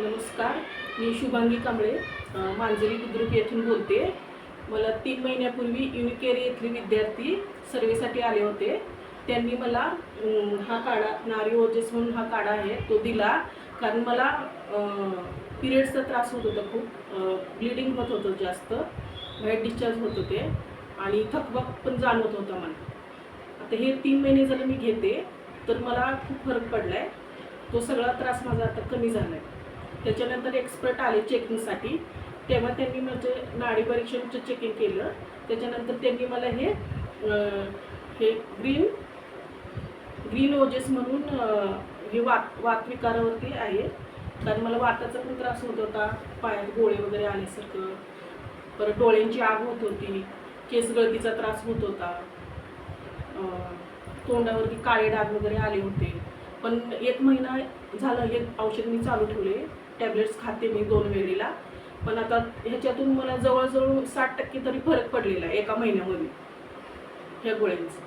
नमस्कार मी शुभांगी कांबळे मांजरी बुद्रुक येथून बोलते. मला तीन महिन्यापूर्वी युनिकेअर येथील विद्यार्थी सर्वेसाठी आले होते. त्यांनी मला हा काढा नारी ओजेस म्हणून हा काढा आहे तो दिला. कारण मला पिरियड्सचा त्रास होत होता खूप ब्लिडिंग होत होतं जास्त बाहेर डिस्चार्ज होत होते आणि थकबक पण जाणवत होता मला. आता हे तीन महिने झालं मी घेते तर मला खूप फरक पडला आहे तो सगळा त्रास माझा आता कमी झाला आहे त्याच्यानंतर एक्सपर्ट आले चेकिंगसाठी तेव्हा त्यांनी म्हणजे नाडी परीक्षणचं चेकिंग केलं. त्याच्यानंतर त्यांनी मला हे हे ग्रीन ग्रीन ओजेस म्हणून हे वात वातविकारावरती आहे. कारण मला वाताचा पण त्रास होत होता. पायात गोळे वगैरे आल्यासारखं. परत डोळ्यांची आग होत होती. केस गळतीचा त्रास होत होता. तोंडावरती काळे डाग वगैरे आले होते. पण एक महिना झालं हे औषध मी चालू ठेवले. टॅबलेट्स खाते मी दोन वेळेला. पण आता ह्याच्यातून मला जवळजवळ साठ टक्के तरी फरक पडलेला आहे एका महिन्यामध्ये. ह्या गोळ्यांचा.